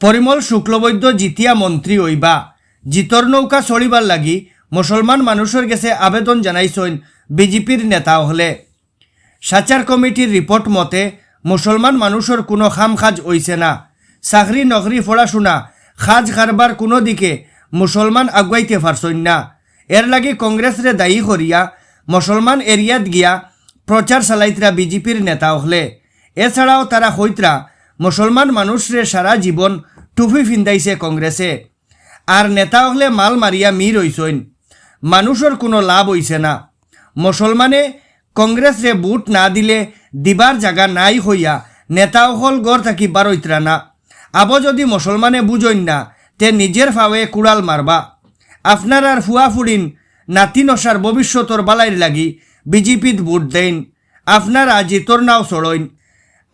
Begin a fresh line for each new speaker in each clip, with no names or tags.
পরিমল শুক্লবৈদ্য জিতিয়া মন্ত্রী হইবা জিতর নৌকা চলিবার লাগি মুসলমান মানুষের গেছে আবেদন জানাইছেন বিজেপির নেতা হলে সাচার কমিটির রিপোর্ট মতে মুসলমান মানুষের কোনো খাম খাজ হইছে না চাকরি নকরি পড়াশোনা খাজ কারবার কোনো দিকে মুসলমান আগুয়াইতে পারছইন না। এর লাগি কংগ্রেসরে দায়ী করিয়া মুসলমান এরিয়াত গিয়া প্রচার চালাইতরা বিজেপির নেতা হলে এছাড়াও তারা হইতরা মুসলমান মানুষরে সারা জীবন টুপি ফিন্দাইছে কংগ্রেসে আর নেতা হলে মাল মারিয়া মি রইছইন মানুষের কোনো লাভ হইছে না। মুসলমানে কংগ্রেসরে বুট না দিলে দিবার জায়গা নাই হইয়া নেতা হল গড় থাকি বারইতরা না। আবো যদি মুসলমানে বুঝইন না, তে নিজের ফাওয়ে কুড়াল মারবা আপনার আর ফুয়া ফুড়িন নাতি নসার ভবিষ্যতর বালাইর লাগি বিজেপিত বুট দেন আপনারা জিতর নাও চড়ইন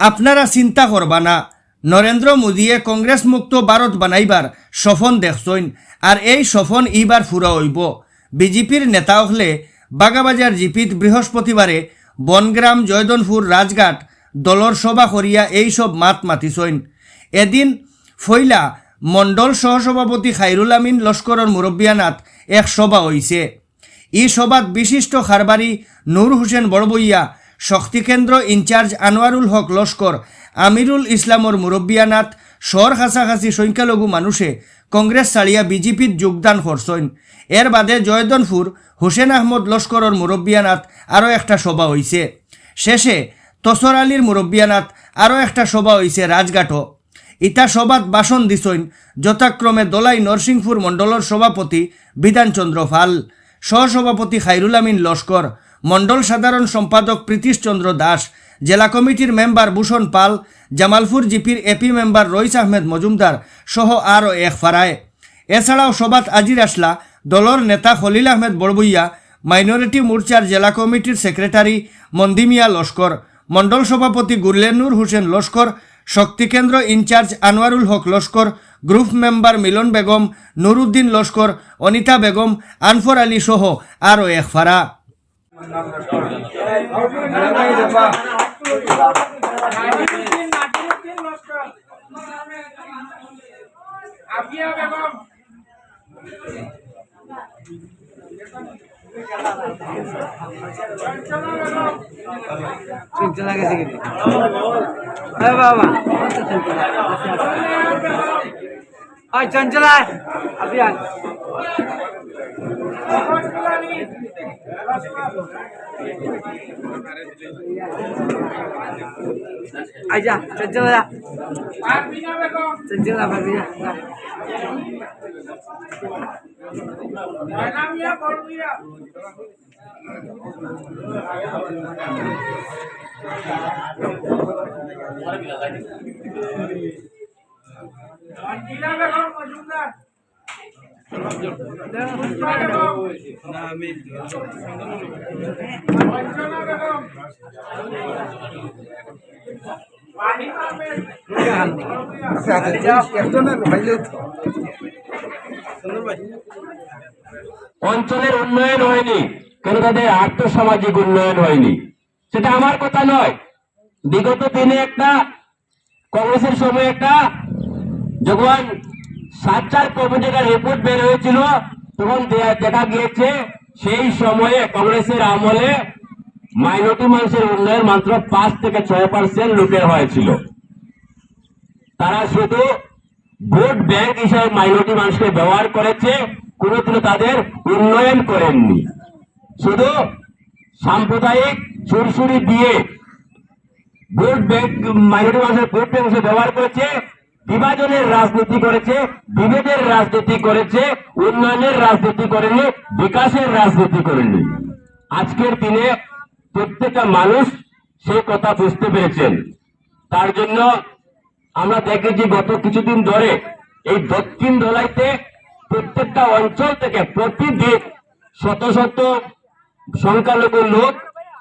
আপনারা চিন্তা করবা না। নরেন্দ্র মোদীয়ে কংগ্রেস মুক্ত ভারত বানাইবার সফন দেখছইন আর এই সফন ইবার ফুরা হইব। বিজেপির নেতা হলে বাগাবাজার জিপিত বৃহস্পতিবারে বনগ্রাম জয়দনপুর রাজঘাট দলর সভা করিয়া এই সব মাত মাতিছইন। এদিন ফইলা মণ্ডল সহসভাপতি খাইরুল আমিন লস্করের মুরব্বিয়ানাত এক সভা হইছে ই সভাত বিশিষ্ট খারবারি নূর হোসেন বড়বইয়া শক্তিকেন্দ্র ইনচার্জ আনোয়ারুল হক লস্কর আমিরুল ইসলামর মুরব্বিয়ানাত শহর কাছাকাছি সংখ্যালঘু মানুষে কংগ্রেস ছাড়িয়া বিজেপিত যোগদান করছেন এর বাদে জয়দনপুর হোসেন আহমদ লস্করের মুরব্বিয়ানাত আরও একটা সভা হইছে শেষে তসর আলীর মুরব্বিয়ানাত আরও একটা সভা হইছে রাজঘাটও ইটা সভাত বাসন দিছইন যথাক্রমে দলাই নরসিংপুর মণ্ডলের সভাপতি বিধানচন্দ্র ফাল সহসভাপতি খাইরুল আমিন লস্কর মণ্ডল সাধারণ সম্পাদক প্রীতিশচন্দ্র দাস, জেলা কমিটির মেম্বার ভূষণ পাল, জামালপুর জিপির এপি মেম্বার রইস আহমেদ মজুমদার সহ আরও এক ফারায়। এছাড়াও সভাত আজির আসলা, দলর নেতা খলিল আহমেদ বড়বইয়া, মাইনরিটি মোর্চার জেলা কমিটির সেক্রেটারি মন্দিমিয়া লস্কর, মণ্ডল সভাপতি গুরলেনুর Hossain Laskar শক্তিকেন্দ্র incharge Anwarul Haque Laskar, group member Milon Begum, Nuruddin Laskar, Anita Begum, Anfar Ali সহ আরও এক ফারা।
চঞ্চলা বেগম
চঞ্চলা গেছে কিন্তু হ্যাঁ বাবা ওই চঞ্চলা আপনি আন
মোহাম্মদুল্লাহি
আইজা চঞ্চলা যা
পারভিনা বেগম
চঞ্চলা ভাবি যা
ময়নামিয়া
অঞ্চলের উন্নয়ন হয়নি, কেন তাদের আর্থসামাজিক উন্নয়ন হয়নি। সেটা আমার কথা নয়। বিগত দিনে একটা, কংগ্রেসের সময় একটা যখন সাতচার কমিটির রিপোর্ট বের হয়েছিল, তখন দেখা গিয়েছে সেই সময়ে কংগ্রেসের আমলে মাইনরিটি মানুষের উন্নয়ন মাত্র পাঁচ থেকে ছয় পার্সেন্ট লোকের হয়েছিল। তারা শুধু ভোট ব্যাংক হিসেবে মাইনরিটি মানুষকে ব্যবহার করেছে, কোনোদিনও তাদের উন্নয়ন করেননি। শুধু সাম্প্রদায়িক সুরসুরি দিয়ে ভোট ব্যাংক মাইনরিটি মানুষের ভোট ব্যাংক হিসেবে ব্যবহার করেছে বিভাজনের রাজনীতি করেছে, বিভেদের রাজনীতি করেছে, উন্নয়নের রাজনীতি করেনি, বিকাশের রাজনীতি করেনি। আজকের দিনে প্রত্যেকটা মানুষ সেই কথা বুঝতে পেরেছেন। তার জন্য আমরা দেখেছি গত কিছুদিন ধরে এই দক্ষিণ দোলাইতে প্রত্যেকটা অঞ্চল থেকে প্রতিদিন শত শত সংখ্যালঘু লোক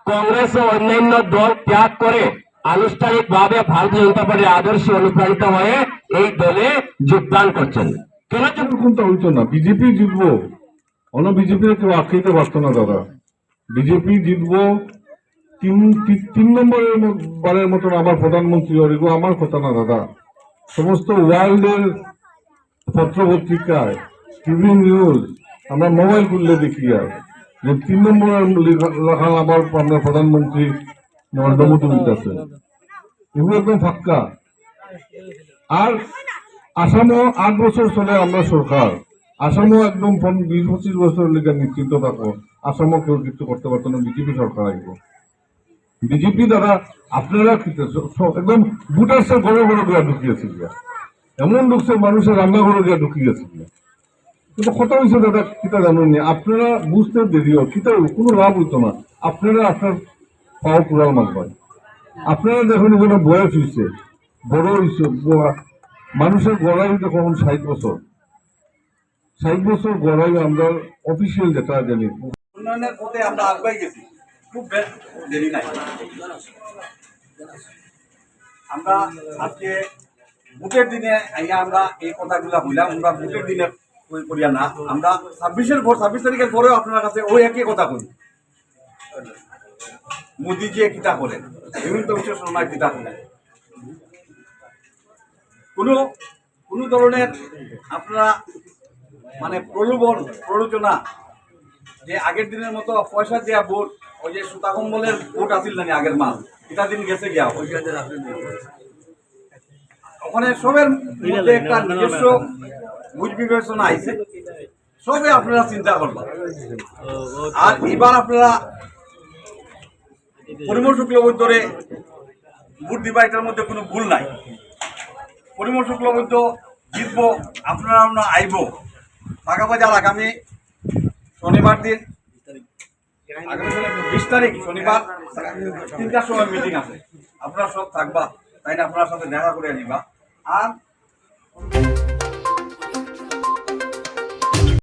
কংগ্রেস ও অন্যান্য দল ত্যাগ করে আনুষ্ঠানিক ভাবে ভারতীয় জনতা পার্টির আদর্শে অনুপ্রাণিত হয়ে এই দলে যোগদান করছেন। কেন
এরকমটা হইতো না? বিজেপি জিতবো। অন্য বিজেপি কেউ আটকাইতে পারতো না, দাদা। বিজেপি জিতবো। তিন তিন নম্বরের বারের মতন আবার প্রধানমন্ত্রী হরিগো আমার কথা না, দাদা। সমস্ত ওয়ার্ল্ডের পত্রপত্রিকায়, টিভি নিউজ, আমরা মোবাইল খুললে দেখি আর। যে তিন নম্বরের লেখা- আবার আমরা প্রধানমন্ত্রী নরেন্দ্র মোদী আছে এগুলো একদম ফাক্কা। আর আসামও আট বছর চলে আমরা সরকার। আসামও একদম বিশ পঁচিশ বছর লেগে নিশ্চিন্ত থাকো আসামও কেউ কিছু করতে পারতো না বিজেপি সরকার আসব বিজেপি দ্বারা আপনারা একদম ভোটার্সের ঘরে ঘরে গিয়া ঢুকিয়েছিল এমন ঢুকছে মানুষের রান্নাঘরে গিয়া ঢুকিয়েছিল কিন্তু কথা হয়েছে দাদা কিতা জানেন আপনারা বুঝতে দেরিও কিতা কোনো লাভ হইতো না। আপনারা আপনার পাও কুড়াল মারবেন আপনারা দেখুন এখানে বয়স হয়েছে বড় হয়েছে মানুষের গড়াই যখন ষাট বছর। ষাট বছর গড়াই আমরা অফিসিয়াল যেটা জানি।
উন্নয়নের পথে আমরা আগাই গেছি। খুব আমরা আজকে ভোটের দিনে আইয়া আমরা এই কথাগুলা বললাম আমরা ভোটের দিনে করিয়া না। আমরা ছাব্বিশের পর ছাব্বিশ তারিখের পরেও আপনার কাছে ওই একই কথা কই। মোদি যে কিতা করেন হিমন্ত বিশ্ব শর্মা কিতা করেন কোনো কোনো ধরনের আপনারা মানে প্রলোভন প্ররোচনা যে আগের দিনের মতো পয়সা দেওয়া ভোট ওই যে সুতা কম্বলের ভোট আসিল না আগের মাল? এটা দিন গেছে গিয়া? ওখানে সবের মধ্যে একটা নিজস্ব বুঝ বিবেচনা আইছে। সবে আপনারা চিন্তা করবেন। আর এবার আপনারা পরিমল শুক্লবৈদ্যরে ভোট দিবা, এটার মধ্যে কোনো ভুল নাই। পরিমল শুক্লবৈদ্য জিতবো, আপনারা আমরা আইব। বাগাবাজার আগামী শনিবার দিন, আগামী বিশ তারিখ, শনিবার, তিনটার সময় মিটিং আছে। আপনারা সব থাকবা, তাই না? আপনার সাথে দেখা করে নিবা। আর